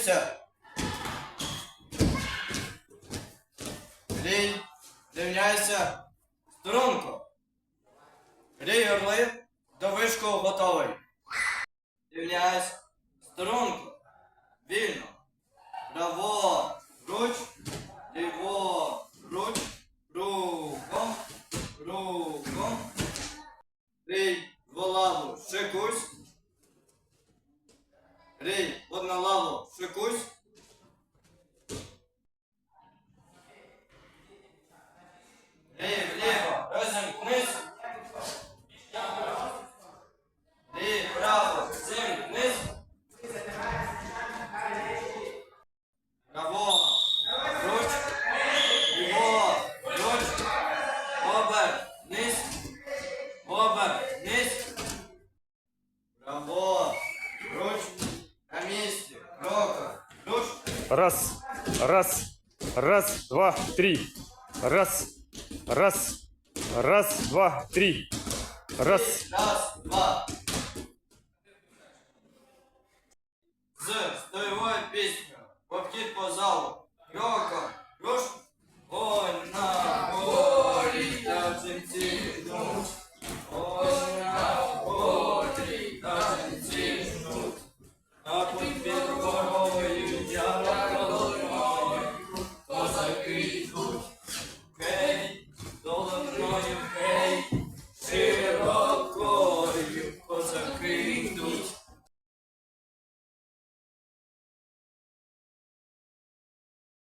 дивіться. Рій, рівняйся. Струнко. Рій орли. До вишку готовий. Рівняйся. Струнко. Вільно. Право. Руч. Ліво. Руч. Руком. Руком. Рій. Волаву. Шикусь. Рій на лаву. Шикусь. Рій вліво. Розімкнись. Рій вправо. Зімкнись. Право. Руч. Ліво. Руч. Обер. Низ. Обер. Раз, раз, раз, два, три. Раз, раз, раз, два, три. Раз. Раз, два. З. Стоевая песня. Воптит по залу. Лёка, Лёш. Ой, на, ой, на, цим, цим.